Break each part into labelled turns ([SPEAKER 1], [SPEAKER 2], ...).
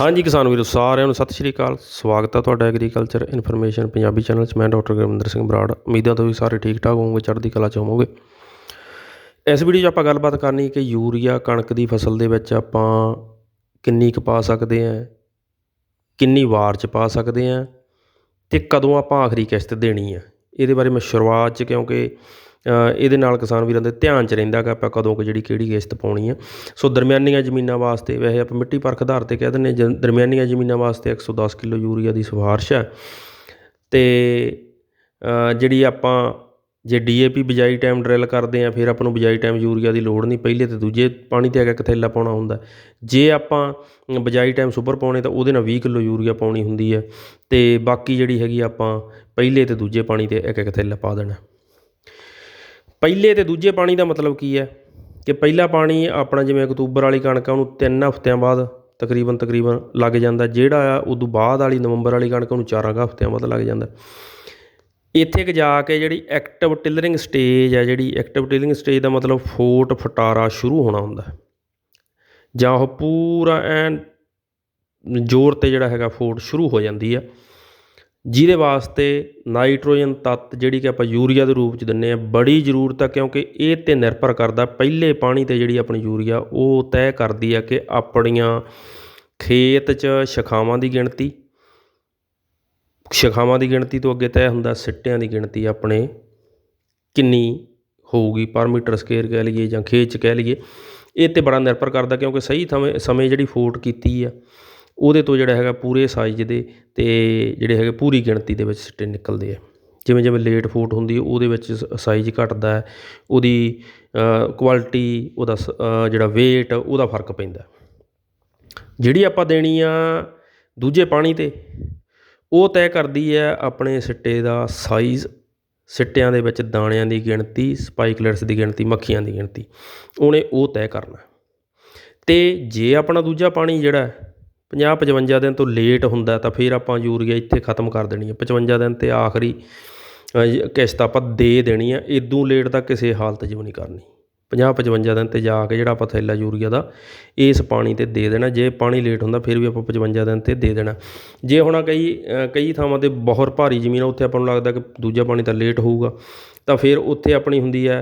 [SPEAKER 1] ਹਾਂਜੀ ਕਿਸਾਨ ਵੀਰੋ, ਸਾਰਿਆਂ ਨੂੰ ਸਤਿ ਸ਼੍ਰੀ ਅਕਾਲ। ਸਵਾਗਤ ਹੈ ਤੁਹਾਡਾ ਐਗਰੀਕਲਚਰ ਇਨਫੋਰਮੇਸ਼ਨ ਪੰਜਾਬੀ ਚੈਨਲ 'ਚ। ਮੈਂ ਡਾਕਟਰ ਗੁਰਮਿੰਦਰ ਸਿੰਘ ਬਰਾੜ। ਉਮੀਦਾਂ ਤੋਂ ਵੀ ਸਾਰੇ ਠੀਕ ਠਾਕ ਹੋਵੋਗੇ, ਚੜ੍ਹਦੀ ਕਲਾ 'ਚ ਹੋਵੋਗੇ। ਇਸ ਵੀਡੀਓ 'ਚ ਆਪਾਂ ਗੱਲਬਾਤ ਕਰਨੀ ਕਿ ਯੂਰੀਆ ਕਣਕ ਦੀ ਫਸਲ ਦੇ ਵਿੱਚ ਆਪਾਂ ਕਿੰਨੀ ਕੁ ਪਾ ਸਕਦੇ ਹਾਂ ਕਿੰਨੀ ਵਾਰ 'ਚ ਪਾ ਸਕਦੇ ਹਾਂ ਤੇ ਕਦੋਂ ਆਪਾਂ ਆਖਰੀ ਕਿਸ਼ਤ ਦੇਣੀ ਆ। ਇਹਦੇ ਬਾਰੇ ਮੈਂ ਸ਼ੁਰੂਆਤ 'ਚ ਕਿਉਂਕਿ ਇਹਦੇ ਨਾਲ ਕਿਸਾਨ ਵੀਰਾਂ ਦੇ ਧਿਆਨ 'ਚ ਰਹਿੰਦਾ ਕਿ ਆਪਾਂ ਕਦੋਂ ਕੁ ਜਿਹੜੀ ਕਿਹੜੀ ਕਿਸ਼ਤ ਪਾਉਣੀ ਆ। ਸੋ ਦਰਮਿਆਨੀਆਂ ਜ਼ਮੀਨਾਂ ਵਾਸਤੇ ਵੈਸੇ ਆਪਾਂ ਮਿੱਟੀ ਪਰਖ ਆਧਾਰ ਤੇ ਕਹਿ ਦਿੰਦੇ ਹਾਂ, ਜ- ਦਰਮਿਆਨੀਆਂ ਜ਼ਮੀਨਾਂ ਵਾਸਤੇ 110 ਕਿਲੋ ਯੂਰੀਆ ਦੀ ਸਿਫਾਰਿਸ਼ ਹੈ। ਤੇ ਜਿਹੜੀ ਆਪਾਂ ਜੇ ਡੀਏਪੀ ਬਿਜਾਈ ਟਾਈਮ ਡਰਿਲ ਕਰਦੇ ਆ ਫਿਰ ਆਪਾਂ ਨੂੰ ਬਿਜਾਈ ਟਾਈਮ ਯੂਰੀਆ ਦੀ ਲੋੜ ਨਹੀਂ ਪਹਿਲੇ ਤੇ ਦੂਜੇ ਪਾਣੀ ਤੇ ਆ ਕੇ ਥੈਲਾ ਪਾਉਣਾ ਹੁੰਦਾ। ਜੇ ਆਪਾਂ ਬਿਜਾਈ ਟਾਈਮ ਸੁਪਰ ਪਾਉਣੇ ਤਾਂ ਉਹਦੇ ਨਾਲ 20 ਕਿਲੋ ਯੂਰੀਆ ਪਾਉਣੀ ਹੁੰਦੀ ਹੈ। ਤੇ ਬਾਕੀ ਜਿਹੜੀ ਹੈਗੀ ਆਪਾਂ ਪਹਿਲੇ ਤੇ ਦੂਜੇ ਪਾਣੀ ਤੇ ਇੱਕ ਇੱਕ ਥੈਲਾ ਪਾ ਦੇਣਾ। ਪਹਿਲੇ ਅਤੇ ਦੂਜੇ ਪਾਣੀ ਦਾ ਮਤਲਬ ਕੀ ਹੈ? ਕਿ ਪਹਿਲਾ ਪਾਣੀ ਆਪਣਾ ਜਿਵੇਂ ਅਕਤੂਬਰ ਵਾਲੀ ਕਣਕ ਆ, ਉਹਨੂੰ ਤਿੰਨ ਹਫ਼ਤਿਆਂ ਬਾਅਦ ਤਕਰੀਬਨ ਤਕਰੀਬਨ ਲੱਗ ਜਾਂਦਾ। ਜਿਹੜਾ ਆ, ਉਦੋਂ ਬਾਅਦ ਵਾਲੀ ਨਵੰਬਰ ਵਾਲੀ ਕਣਕ ਉਹਨੂੰ 4 ਹਫ਼ਤਿਆਂ ਬਾਅਦ ਲੱਗ ਜਾਂਦਾ। ਇੱਥੇ ਕਿ ਜਾ ਕੇ ਜਿਹੜੀ ਐਕਟਿਵ ਟਿਲਰਿੰਗ ਸਟੇਜ ਹੈ ਜਿਹੜੀ ਐਕਟਿਵ ਟਿਲਰਿੰਗ ਸਟੇਜ ਦਾ ਮਤਲਬ ਫੋਟ ਫਟਾਰਾ ਸ਼ੁਰੂ ਹੋਣਾ ਹੁੰਦਾ ਜਾਂ ਉਹ ਪੂਰਾ ਐਨ ਜ਼ੋਰ ਤੇ ਜਿਹੜਾ ਹੈਗਾ ਫੋਟ ਸ਼ੁਰੂ ਹੋ ਜਾਂਦੀ ਆ। ਜਿਹਦੇ ਵਾਸਤੇ ਨਾਈਟ੍ਰੋਜਨ ਤੱਤ ਜਿਹੜੀ ਕਿ ਆਪਾਂ ਯੂਰੀਆ ਦੇ ਰੂਪ ਚ ਦਿੰਦੇ ਹਾਂ, ਬੜੀ ਜ਼ਰੂਰਤ ਆ ਕਿਉਂਕਿ ਇਹ ਤੇ ਨਿਰਭਰ ਕਰਦਾ ਪਹਿਲੇ ਪਾਣੀ ਤੇ ਜਿਹੜੀ ਆਪਣੀ ਯੂਰੀਆ, ਉਹ ਤੈਅ ਕਰਦੀ ਆ ਕਿ ਆਪਣੀਆਂ ਖੇਤ 'ਚ ਸ਼ਖਾਵਾਂ ਦੀ ਗਿਣਤੀ, ਸ਼ਖਾਵਾਂ ਦੀ ਗਿਣਤੀ ਤੋਂ ਅੱਗੇ ਤੈਅ ਹੁੰਦਾ, ਸਿੱਟਿਆਂ ਦੀ ਗਿਣਤੀ ਆਪਣੇ ਕਿੰਨੀ ਹੋਊਗੀ, ਪਰ ਮੀਟਰ ਸਕੁਅਰ ਕਹਿ ਲਈਏ ਜਾਂ ਖੇਤ 'ਚ ਕਹਿ ਲਈਏ, ਇਹ ਤੇ ਬੜਾ ਨਿਰਭਰ ਕਰਦਾ ਕਿਉਂਕਿ ਸਹੀ ਸਮੇਂ ਸਮੇਂ ਜਿਹੜੀ ਫੋਟ ਕੀਤੀ ਆ। ਉਹਦੇ ਤੋਂ ਜਿਹੜਾ ਹੈਗਾ ਪੂਰੇ ਸਾਈਜ਼ ਦੇ ਅਤੇ ਜਿਹੜੇ ਹੈਗੇ ਪੂਰੀ ਗਿਣਤੀ ਦੇ ਵਿੱਚ ਸਿੱਟੇ ਨਿਕਲਦੇ ਆ। ਜਿਵੇਂ ਜਿਵੇਂ ਲੇਟ ਫੋਟ ਹੁੰਦੀ ਉਹਦੇ ਵਿੱਚ ਸਾਈਜ਼ ਘਟਦਾ ਉਹਦੀ ਕੁਆਲਿਟੀ ਉਹਦਾ ਸ- ਜਿਹੜਾ ਵੇਟ ਉਹਦਾ ਫ਼ਰਕ ਪੈਂਦਾ ਜਿਹੜੀ ਆਪਾਂ ਦੇਣੀ ਆ ਦੂਜੇ ਪਾਣੀ ਤੇ, ਉਹ ਤੈਅ ਕਰਦੀ ਹੈ ਆਪਣੇ ਸਿੱਟੇ ਦਾ ਸਾਈਜ਼ ਸਿੱਟਿਆਂ ਦੇ ਵਿੱਚ ਦਾਣਿਆਂ ਦੀ ਗਿਣਤੀ ਸਪਾਈਕਲੈਟਸ ਦੀ ਗਿਣਤੀ, ਮੱਖੀਆਂ ਦੀ ਗਿਣਤੀ, ਉਹਨੇ ਉਹ ਤੈਅ ਕਰਨਾ ਤੇ ਜੇ ਆਪਣਾ ਦੂਜਾ ਪਾਣੀ ਜਿਹੜਾ 50 55 ਦਿਨ ਤੋਂ ਲੇਟ ਹੁੰਦਾ ਤਾਂ ਫਿਰ ਆਪਾਂ ਯੂਰੀਆ ਇੱਥੇ ਖਤਮ ਕਰ ਦੇਣੀ ਹੈ। 55 ਦਿਨ ਤੇ ਆਖਰੀ ਕਿਸ਼ਤ ਆਪਾਂ ਦੇ ਦੇਣੀ ਆ ਇਦੋਂ ਲੇਟ ਤਾਂ ਕਿਸੇ ਹਾਲਤ 'ਚ ਵੀ ਨਹੀਂ ਕਰਨੀ। 50 55 ਦਿਨ ਤੇ ਜਾ ਕੇ ਜਿਹੜਾ ਆਪਾਂ ਥੈਲਾ ਯੂਰੀਆ ਦਾ, ਇਸ ਪਾਣੀ ਤੇ ਦੇ ਦੇਣਾ। ਜੇ ਪਾਣੀ ਲੇਟ ਹੁੰਦਾ, ਫਿਰ ਵੀ ਆਪਾਂ 55 ਦਿਨ ਤੇ ਦੇ ਦੇਣਾ। ਜੇ ਹੁਣ ਕਈ ਕਈ ਥਾਵਾਂ ਤੇ ਬਹੁਤ ਭਾਰੀ ਜ਼ਮੀਨ ਆ, ਉੱਥੇ ਆਪਾਂ ਨੂੰ ਲੱਗਦਾ ਕਿ ਦੂਜਾ ਪਾਣੀ ਤਾਂ ਲੇਟ ਹੋਊਗਾ। ਤਾਂ ਫਿਰ ਉੱਥੇ ਆਪਣੀ ਹੁੰਦੀ ਹੈ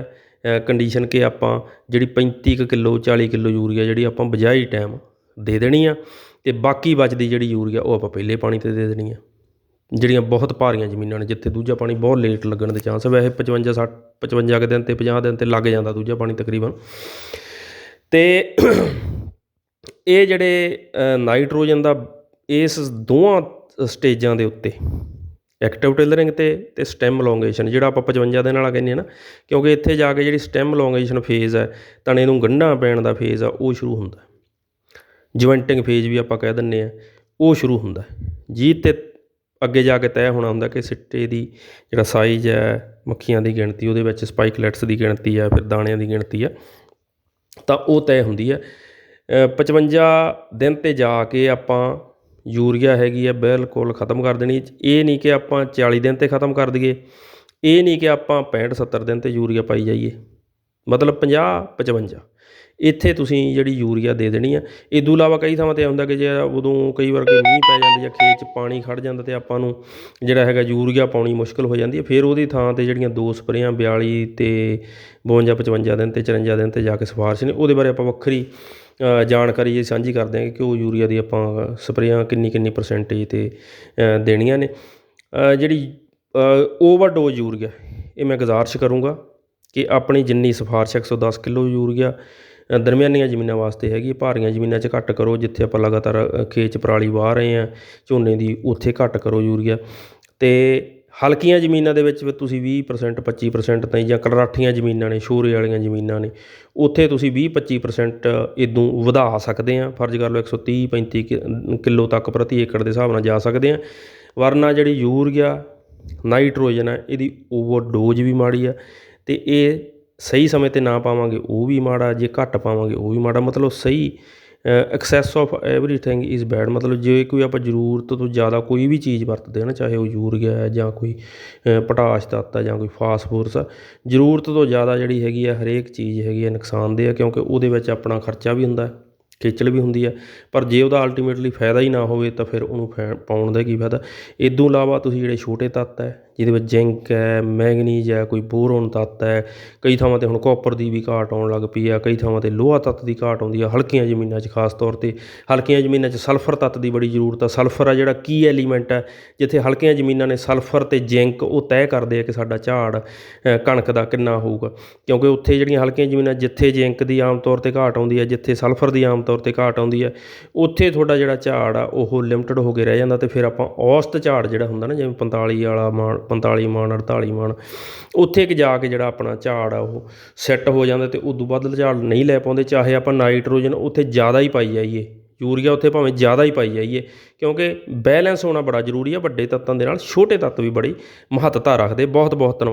[SPEAKER 1] ਕੰਡੀਸ਼ਨ ਕਿ ਆਪਾਂ ਜਿਹੜੀ 35 ਕੁ ਕਿਲੋ 40 ਕਿਲੋ ਯੂਰੀਆ ਜਿਹੜੀ ਆਪਾਂ ਬਜਾਈ ਟਾਈਮ ਦੇ ਦੇਣੀ ਆ ਅਤੇ ਬਾਕੀ ਬਚਦੀ ਜਿਹੜੀ ਯੂਰੀਆ ਉਹ ਆਪਾਂ ਪਹਿਲੇ ਪਾਣੀ ਤੇ ਦੇ ਦੇਣੀ ਆ। ਜਿਹੜੀਆਂ ਬਹੁਤ ਭਾਰੀਆਂ ਜ਼ਮੀਨਾਂ ਨੇ, ਜਿੱਥੇ ਦੂਜਾ ਪਾਣੀ ਬਹੁਤ ਲੇਟ ਲੱਗਣ ਦੇ ਚਾਂਸ ਵੈਸੇ 55 60 55 ਕੁ ਦਿਨ ਤੇ 50 ਦਿਨ ਤੇ ਲੱਗ ਜਾਂਦਾ ਦੂਜਾ ਪਾਣੀ ਤਕਰੀਬਨ। ਤੇ ਇਹ ਜਿਹੜੇ ਨਾਈਟ੍ਰੋਜਨ ਦਾ ਇਸ ਦੋਵਾਂ ਸਟੇਜਾਂ ਦੇ ਉੱਤੇ ਐਕਟਿਵ ਟੇਲਰਿੰਗ ਤੇ ਤੇ ਸਟੈਮ ਲੌਂਗੇਸ਼ਨ ਜਿਹੜਾ ਆਪਾਂ 55 ਦਿਨ ਵਾਲਾ ਕਹਿੰਦੇ ਆ ਨਾ, ਕਿਉਂਕਿ ਇੱਥੇ ਜਾ ਕੇ ਜਿਹੜੀ ਸਟੈਮ ਲੌਂਗੇਸ਼ਨ ਫੇਜ਼ ਹੈ, ਤਣੇ ਨੂੰ ਗੰਢਾਂ ਪੈਣ ਦਾ ਫੇਜ਼ ਆ, ਉਹ ਸ਼ੁਰੂ ਹੁੰਦਾ। ਜੁਆਇੰਟਿੰਗ ਫੇਜ਼ ਵੀ ਆਪਾਂ ਕਹਿ ਦਿੰਦੇ ਹਾਂ ਉਹ ਸ਼ੁਰੂ ਹੁੰਦਾ ਜੀ ਤੇ ਅੱਗੇ ਜਾ ਕੇ ਤੈਅ ਹੋਣਾ ਹੁੰਦਾ ਕਿ ਸਿੱਟੇ ਦੀ ਜਿਹੜਾ ਸਾਈਜ਼ ਹੈ ਮੱਖੀਆਂ ਦੀ ਗਿਣਤੀ ਉਹਦੇ ਵਿੱਚ ਸਪਾਈਕਲੈਟਸ ਦੀ ਗਿਣਤੀ ਆ ਫਿਰ ਦਾਣਿਆਂ ਦੀ ਗਿਣਤੀ ਆ ਤਾਂ ਉਹ ਤੈਅ ਹੁੰਦੀ ਹੈ। ਅ, 55 ਦਿਨ ਤੇ ਜਾ ਕੇ ਆਪਾਂ ਯੂਰੀਆ ਹੈਗੀ ਆ ਬਿਲਕੁਲ ਖਤਮ ਕਰ ਦੇਣੀ। ਇਹ ਨਹੀਂ ਕਿ ਆਪਾਂ 40 ਦਿਨ ਤੇ ਖਤਮ ਕਰ ਦਈਏ ਇਹ ਨਹੀਂ ਕਿ ਆਪਾਂ 65 70 ਦਿਨ ਤੇ ਯੂਰੀਆ ਪਾਈ ਜਾਈਏ। ਮਤਲਬ 50 55 ਇੱਥੇ ਤੁਸੀਂ ਜਿਹੜੀ ਯੂਰੀਆ ਦੇ ਦੇਣੀ ਆ ਤੋਂ ਇਲਾਵਾ ਕਈ ਥਾਵਾਂ ਤੇ ਹੁੰਦਾ ਕਿ ਜੇ ਉਦੋਂ ਕਈ ਵਾਰ ਕੋਈ ਮੀਂਹ ਪੈ ਜਾਂਦਾ ਜਾਂ ਖੇਤ 'ਚ ਪਾਣੀ ਖੜ੍ਹ ਜਾਂਦਾ ਤੇ ਆਪਾਂ ਨੂੰ ਜਿਹੜਾ ਹੈਗਾ ਯੂਰੀਆ ਪਾਉਣੀ ਮੁਸ਼ਕਿਲ ਹੋ ਜਾਂਦੀ ਹੈ ਫਿਰ ਉਹਦੀ ਥਾਂ ਤੇ ਜਿਹੜੀਆਂ ਦੋ ਸਪਰੇਆਂ ਬਿਆਲੀ ਅਤੇ ਬਵੰਜਾ, ਪਚਵੰਜਾ ਦਿਨ ਅਤੇ ਚੁਰੰਜਾ ਦਿਨ ਤੇ ਜਾ ਕੇ ਸਿਫਾਰਸ਼ ਨੇ, ਉਹਦੇ ਬਾਰੇ ਆਪਾਂ ਵੱਖਰੀ ਜਾਣਕਾਰੀ ਇਹ ਸਾਂਝੀ ਕਰਦੇ ਹਾਂ ਕਿ ਉਹ ਯੂਰੀਆ ਦੀ ਆਪਾਂ ਸਪਰੇਆਂ ਕਿੰਨੀ ਕਿੰਨੀ ਪਰਸੈਂਟੇਜ ਤੇ ਦੇਣੀਆਂ ਨੇ। ਜਿਹੜੀ ਓਵਰਡੋਜ਼ ਯੂਰੀਆ, ਇਹ ਮੈਂ ਗੁਜ਼ਾਰਿਸ਼ ਕਰੂੰਗਾ। ਕਿ ਆਪਣੀ ਜਿੰਨੀ ਸਿਫਾਰਿਸ਼ 110 ਕਿਲੋ ਯੂਰੀਆ ਦਰਮਿਆਨੀਆਂ ਜ਼ਮੀਨਾਂ ਵਾਸਤੇ ਹੈਗੀ ਭਾਰੀਆਂ ਜ਼ਮੀਨਾਂ 'ਚ ਘੱਟ ਕਰੋ ਜਿੱਥੇ ਆਪਾਂ ਲਗਾਤਾਰ ਅ, ਖੇਤ ਪਰਾਲੀ ਵਾਹ ਰਹੇ ਹਾਂ ਝੋਨੇ ਦੀ ਉੱਥੇ ਘੱਟ ਕਰੋ ਯੂਰੀਆ। ਅਤੇ ਹਲਕੀਆਂ ਜ਼ਮੀਨਾਂ ਦੇ ਵਿੱਚ ਵੀ ਤੁਸੀਂ 20% 25% ਤਾਈਂ ਜਾਂ ਕਲਰਾਠੀਆਂ ਜ਼ਮੀਨਾਂ ਨੇ ਸ਼ੋਰੇ ਵਾਲੀਆਂ ਜ਼ਮੀਨਾਂ ਨੇ ਉੱਥੇ ਤੁਸੀਂ 20 25% ਇਦੋਂ ਵਧਾ ਸਕਦੇ ਆ ਫਰਜ਼ ਕਰ ਲਓ 130 35 ਕਿ- ਕਿਲੋ ਤੱਕ ਪ੍ਰਤੀ ਏਕੜ ਦੇ ਹਿਸਾਬ ਨਾਲ ਜਾ ਸਕਦੇ ਆ ਵਰਨਾ ਜਿਹੜੀ ਯੂਰੀਆ ਨਾਈਟ੍ਰੋਜਨ ਹੈ ਇਹਦੀ ਓਵਰਡੋਜ਼ ਵੀ ਮਾੜੀ ਆ ਅਤੇ ਇਹ ਸਹੀ ਸਮੇਂ ਤੇ ਨਾ ਪਾਵਾਂਗੇ, ਉਹ ਵੀ ਮਾੜਾ, ਜੇ ਘੱਟ ਪਾਵਾਂਗੇ, ਉਹ ਵੀ ਮਾੜਾ। ਮਤਲਬ ਸਹੀ access of everything is bad ਮਤਲਬ ਜੇ ਕੋਈ ਆਪਾਂ ਜ਼ਰੂਰਤ ਤੋਂ ਜ਼ਿਆਦਾ ਕੋਈ ਵੀ ਚੀਜ਼ ਵਰਤਦੇ ਹਾਂ ਨਾ, ਚਾਹੇ ਉਹ ਯੂਰੀਆ ਹੈ ਜਾਂ ਕੋਈ ਪੋਟਾਸ਼ ਤੱਤ ਹੈ ਜਾਂ ਕੋਈ ਫਾਸਫੋਰਸ ਆ ਜ਼ਰੂਰਤ ਤੋਂ ਜ਼ਿਆਦਾ ਜਿਹੜੀ ਹੈਗੀ ਆ, ਹਰੇਕ ਚੀਜ਼ ਹੈਗੀ ਆ ਨੁਕਸਾਨਦੇਹ ਆ, ਕਿਉਂਕਿ ਉਹਦੇ ਵਿੱਚ ਆਪਣਾ ਖਰਚਾ ਵੀ ਹੁੰਦਾ ਹੈ, ਖੇਚਲ ਵੀ ਹੁੰਦੀ ਹੈ ਪਰ ਜੇ ਉਹਦਾ ਅਲਟੀਮੇਟਲੀ ਫਾਇਦਾ ਹੀ ਨਾ ਹੋਵੇ, ਤਾਂ ਫਿਰ ਉਹਨੂੰ ਫੈ, ਪਾਉਣ ਦਾ ਕੀ ਫਾਇਦਾ। ਇਦੋਂ ਇਲਾਵਾ ਤੁਸੀਂ ਜਿਹੜੇ ਛੋਟੇ ਤੱਤ ਹੈ ਜਿਹਦੇ ਵਿੱਚ ਜ਼ਿੰਕ ਹੈ, ਮੈਂਗਨੀਜ਼ ਹੈ, ਕੋਈ ਬੋਰੋਨ ਤੱਤ ਹੈ, ਕਈ ਥਾਵਾਂ 'ਤੇ ਹੁਣ ਕੋਪਰ ਦੀ ਵੀ ਘਾਟ ਆਉਣ ਲੱਗ ਪਈ ਆ ਕਈ ਥਾਵਾਂ 'ਤੇ ਲੋਹਾ ਤੱਤ ਦੀ ਘਾਟ ਆਉਂਦੀ ਆ ਹਲਕੀਆਂ ਜ਼ਮੀਨਾਂ 'ਚ ਖਾਸ ਤੌਰ 'ਤੇ ਹਲਕੀਆਂ ਜ਼ਮੀਨਾਂ 'ਚ ਸਲਫਰ ਤੱਤ ਦੀ ਬੜੀ ਜ਼ਰੂਰਤ ਆ ਸਲਫਰ ਆ ਜਿਹੜਾ ਕੀ ਐਲੀਮੈਂਟ ਹੈ, ਜਿੱਥੇ ਹਲਕੀਆਂ ਜ਼ਮੀਨਾਂ ਨੇ ਸਲਫਰ ਤੇ ਜ਼ਿੰਕ ਉਹ ਤੈਅ ਕਰਦੇ ਆ ਕਿ ਸਾਡਾ ਝਾੜ ਕਣਕ ਦਾ ਕਿੰਨਾ ਹੋਊਗਾ, ਕਿਉਂਕਿ ਉੱਥੇ ਜਿਹੜੀਆਂ ਹਲਕੀਆਂ ਜ਼ਮੀਨਾਂ ਜਿੱਥੇ ਜ਼ਿੰਕ ਦੀ ਆਮ ਤੌਰ ਤੇ ਘਾਟ ਆਉਂਦੀ ਹੈ, ਜਿੱਥੇ ਸਲਫਰ ਦੀ ਆਮ ਤੌਰ ਤੇ ਘਾਟ ਆਉਂਦੀ ਹੈ, ਉੱਥੇ ਤੁਹਾਡਾ ਜਿਹੜਾ ਝਾੜ ਆ ਉਹ ਲਿਮਟਿਡ ਹੋ ਕੇ ਰਹਿ ਜਾਂਦਾ ਤੇ ਫਿਰ ਆਪਾਂ ਔਸਤ ਝਾੜ ਜਿਹੜਾ ਹੁੰਦਾ ਨਾ, ਜਿਵੇਂ 45 ਵਾਲਾ ਮਾਣ 45 ਮਾਣ 48 ਮਾਣ, ਉੱਥੇ ਇੱਕ ਜਾ ਕੇ ਜਿਹੜਾ ਆਪਣਾ ਝਾੜ ਆ ਉਹ ਸੈੱਟ ਹੋ ਜਾਂਦਾ ਤੇ ਉਦੋਂ ਵੱਧ ਝਾੜ ਨਹੀਂ ਲੈ ਪਾਉਂਦੇ, ਚਾਹੇ ਆਪਾਂ ਨਾਈਟ੍ਰੋਜਨ ਉੱਥੇ ਜ਼ਿਆਦਾ ਹੀ ਪਾਈ ਜਾਈਏ, ਯੂਰੀਆ ਉੱਥੇ ਭਾਵੇਂ ਜ਼ਿਆਦਾ ਹੀ ਪਾਈ ਜਾਈਏ, ਕਿਉਂਕਿ ਬੈਲੈਂਸ ਹੋਣਾ ਬੜਾ ਜ਼ਰੂਰੀ ਆ, ਵੱਡੇ ਤੱਤਾਂ ਦੇ ਨਾਲ ਛੋਟੇ ਤੱਤ ਵੀ ਬੜੀ ਮਹੱਤਤਾ ਰੱਖਦੇ ਬਹੁਤ ਬਹੁਤ ਧੰਨਵਾਦ।